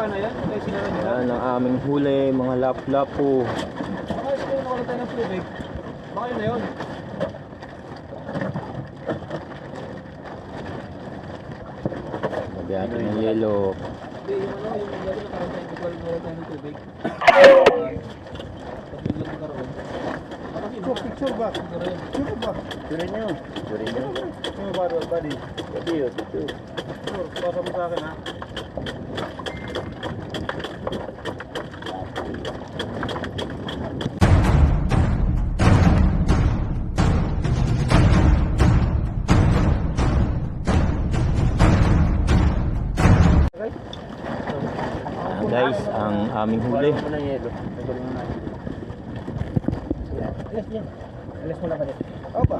Paano yan? Kaya sinara nyo na? Yan ang aming huli, mga lap-lapo. Baka ito yung nawala tayo ng tubig. Baka yun na yun. Sabi natin ng yelo. Hindi, yung ano, yung dati nakaroon tayo, bigla nawala tayo ng tubig. Tapos bigla nagkaroon. Baka yun, Picture, picture ba? siguro yun. Picture ba? Tuloy nyo. Tuloy nyo. Ano ba, buddy? Sabi yun, dito. Sure, pasa mo sa akin ha. Ayan, ba dito? Opa.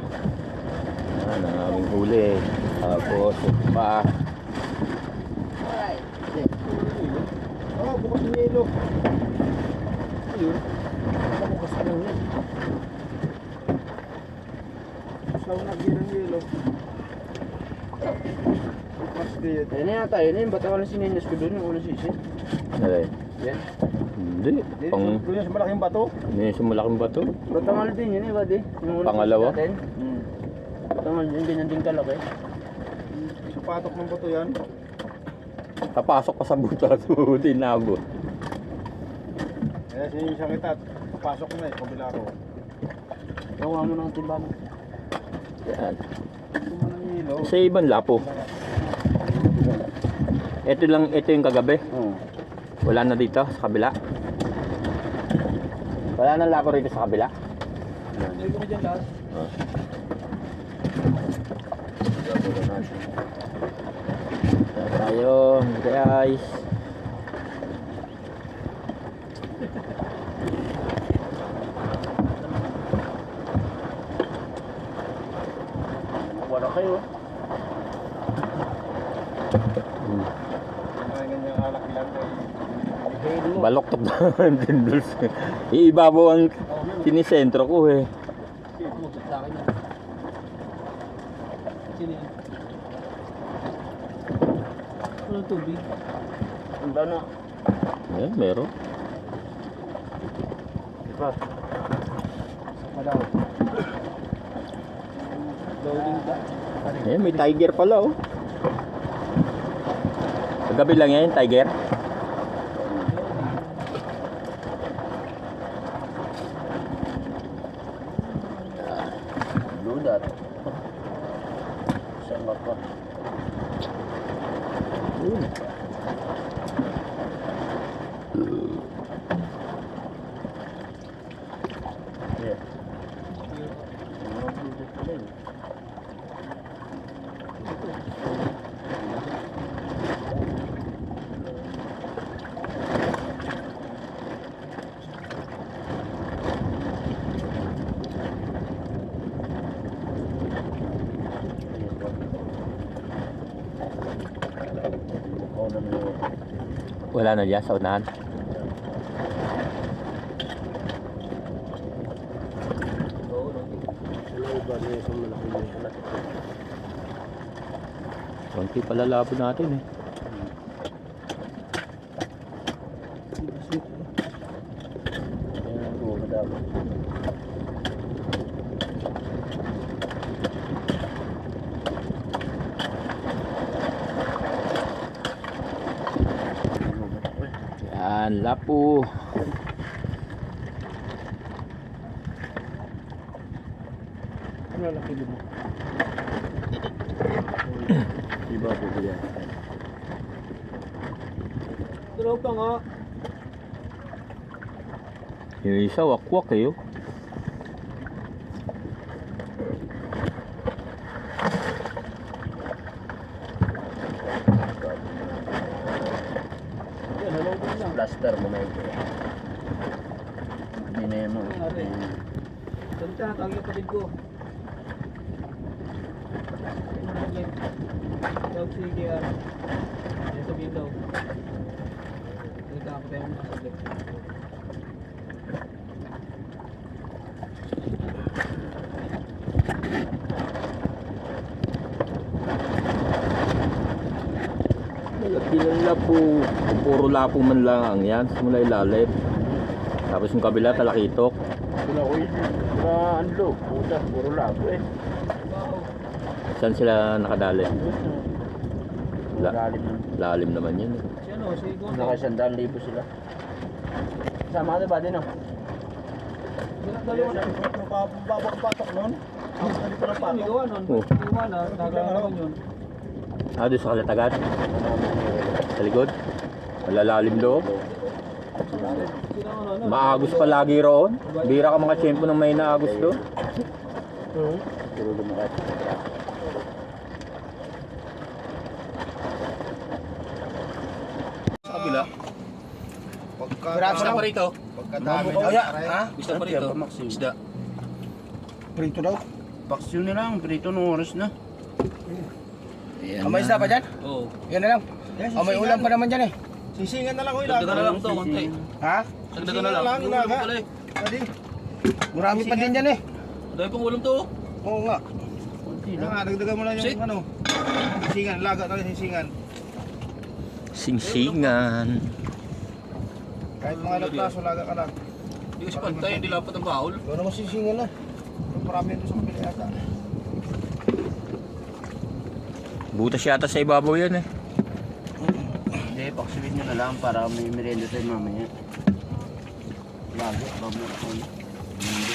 Yan ang aming huli. Tapos, pa. Oo, bukas ng yelo. Ayun. Bukas na lang yan. Bukas lang nagyan ng yelo. Bukas na yun. Ayun na yata, yun na yun. Ba't wala sininyas ko doon yung unang sisi? Alay. Yan. Hindi. Pang, doon sa malaking bato. hindi sa malaking bato. Ba't tangal din yun eh, buddy? Yung unang Pangalawa? Hmm. Tangal din, ganyan din kalaki. Sa patok ng bato yan. Tapasok pa sa butas. Hindi nabot. Kaya sinisya kita. Papasok na eh, kabila ko. Tawa mo ng timba mo. Yan. Sa ibang lapo. Ito lang, ito yung kagabi. Oo. Wala na dito sa kabila. Wala na lapo rito sa kabila. Kaya tayo, guys. Wala kayo. Mga ganyang alak lang eh. Baloktok naman din dun. Iibabaw ang sinisentro ko eh. Sa? Walang tubig. Ang dana. Ayan, meron. Diba? Saka daw. Loading ba? Ayan, may tiger pala oh. Kagabi lang yan, tiger. Blue dot. Sama pa. Yeah. Wala na dyan sa unahan. Konti pala labo natin eh. Yan, lapo. Ano laki mo? Iba po yan? Dalaw pa nga. Yung isa, wakwak eh oh. Yan, dalaw pa lang. Plaster mo na ito. Na mo. Rin? Salita, tawag yung kapatid ko. Tawag si KR. Yan sabihin daw. Ako tayo mga saglit. Malaki Ilang lapo. Puro lapo man lang yan. Simula ilalim. Tapos yung kabila talakitok. Sila ko. Sila ano, puta, puro labo eh. Saan sila nakadali? La- Lalim. Lalim naman yun. eh. Ano, si Gonto. Nakasandaan libo sila. Sama ka ba din oh? Babang patok nun. Ang ng Ano, patok. gawa nun. Oh. Gawa na, naman yun. Ah, doon sa kalatagan? Sa likod? Malalalim loob? Maagos pa lagi roon. Bira ka mga tiyempo ng may naagos doon. Lumakas. Sa kabila. Pagka, Gusto pa rito. Pagkadami Oh. Ha? Gusto pa rito. Isda. Prito daw. Paksyon na lang, prito ng oras na. Ayan Oh, may isda pa dyan? Oo. Yan na lang. Oh, may ulam pa naman dyan eh. Sisingan na lang ko Dagdagan na lang to, konti. Ha? Dagdagan na lang. Lang, ulam pala eh. Marami pa din dyan eh. Dahil pang ulam to. Oo nga. Konti lang. nga, dagdagan mo lang yung ano. Sisingan, laga na sisingan. Singsingan. Kahit mga ilang praso, laga ka lang. Hindi kasi pantay, hindi lapat ang baul. Doon naman sisingan na. Marami doon sa kabila yata. Butas yata sa ibabaw yan eh. Paksyon nyo na lang para may merienda tayo mamaya. Lago, bago ako. Hindi.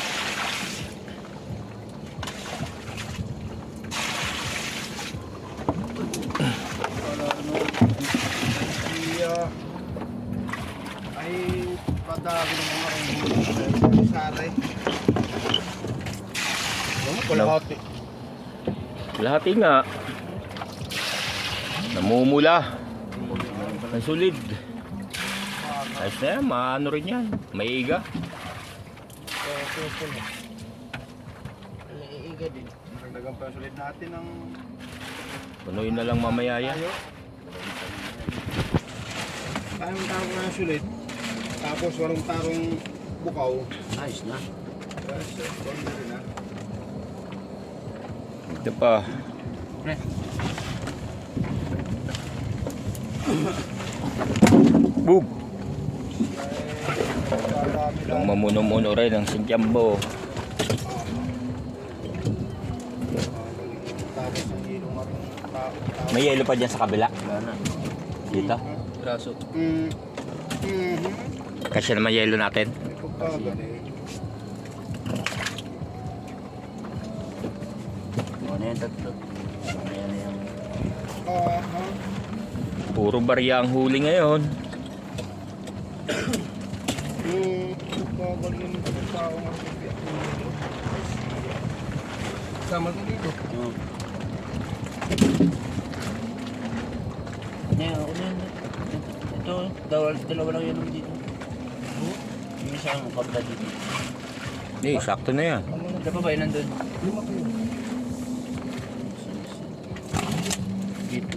Ay padagi ng mga rin. Sare. Ano, kalahati. Lahat nga. Namumula. Ang solid. Ayos na yan, maano rin yan. Maiga. Naiiga din. Dagdagan pa yung sulit natin ng Punuin na lang mamaya yan. tayo. Tayong tarong na sulit. Tapos walang tarong bukaw. Ayos na. Ito pa. Bug! Marami Yung mamuno-muno rin ang tao. May yelo pa dyan sa kabila. Dito. Braso. Mhm. Kasi naman yelo natin. Ano yan, tatlo. Na yan. Aha. Puro barya ang huli ngayon. Mm. Pagkagaling ng tao nga. Sama ko dito. Oo. Hindi, ako na. Ito, dalawa, dalawa lang yan dito. Yung isang kabla dito. Eh, sakto na yan. Ano pa ba yun nandun? Dito,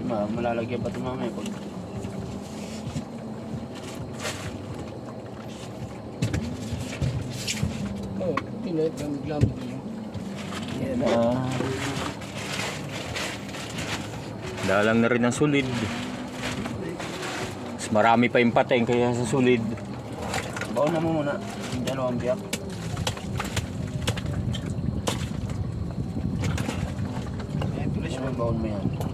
ma, malalagyan pa ito mamaya pag Oo, tinay, lamig-lamig yun. Yan Ah. Dalang na rin ang sulid. Mas marami pa yung pateng kaya sa sulid. Baon na mo muna. Yung dalawang biyak. Baon mo yan?